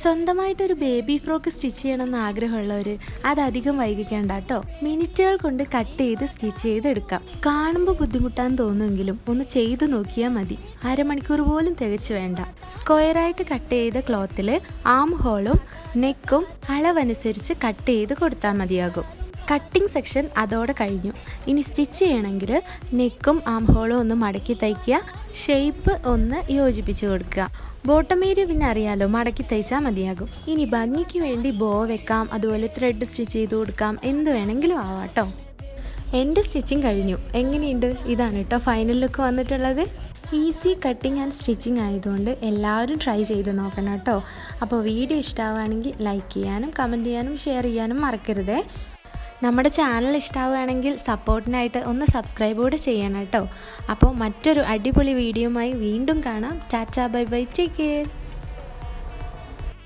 സ്വന്തമായിട്ടൊരു baby frock stitch ചെയ്യണമെന്ന് ആഗ്രഹമുള്ളവർ അത് അധികം വൈകിക്കേണ്ട കേട്ടോ മിനിറ്റുകൾ കൊണ്ട് കട്ട് ചെയ്ത് സ്റ്റിച്ച് ചെയ്തെടുക്കാം. കാണുമ്പോൾ ബുദ്ധിമുട്ടാന്ന് തോന്നുമെങ്കിലും ഒന്ന് ചെയ്ത് നോക്കിയാൽ മതി. അരമണിക്കൂർ പോലും തികച്ചു വേണ്ട. സ്ക്വയറായിട്ട് കട്ട് ചെയ്ത ക്ലോത്തിൽ ആം ഹോളും നെക്കും അളവനുസരിച്ച് കട്ട് ചെയ്ത് കൊടുത്താൽ മതിയാകും. കട്ടിംഗ് സെക്ഷൻ അതോടെ കഴിഞ്ഞു. ഇനി സ്റ്റിച്ച് ചെയ്യണമെങ്കിൽ നെക്കും ആം ഹോളും ഒന്ന് മടക്കി തയ്ക്കുക. ഷേപ്പ് ഒന്ന് യോജിപ്പിച്ച് കൊടുക്കുക. ബോട്ടം ഏരിയ പിന്നെ അറിയാലോ മടക്കി തയ്ച്ചാൽ മതിയാകും. ഇനി ഭംഗിക്ക് വേണ്ടി ബോ വെക്കാം അതുപോലെ ത്രെഡ് സ്റ്റിച്ച് ചെയ്ത് കൊടുക്കാം എന്ത് വേണമെങ്കിലും ആവാം കേട്ടോ. എന്റെ സ്റ്റിച്ചിങ് കഴിഞ്ഞു. എങ്ങനെയുണ്ട്? ഇതാണ് കേട്ടോ ഫൈനൽ ലുക്ക് വന്നിട്ടുള്ളത്. ഈസി കട്ടിങ് ആൻഡ് സ്റ്റിച്ചിങ് ആയതുകൊണ്ട് എല്ലാവരും ട്രൈ ചെയ്ത് നോക്കണം കേട്ടോ. അപ്പോൾ വീഡിയോ ഇഷ്ടമാവുകയാണെങ്കിൽ ലൈക്ക് ചെയ്യാനും കമന്റ് ചെയ്യാനും ഷെയർ ചെയ്യാനും മറക്കരുതേ. നമ്മുടെ ചാനൽ ഇഷ്ടമാവുകയാണെങ്കിൽ സപ്പോർട്ടിനായിട്ട് ഒന്ന് സബ്സ്ക്രൈബ് കൂടെ ചെയ്യണം കേട്ടോ. അപ്പോൾ മറ്റൊരു അടിപൊളി വീഡിയോയുമായി വീണ്ടും കാണാം. Tata bye bye take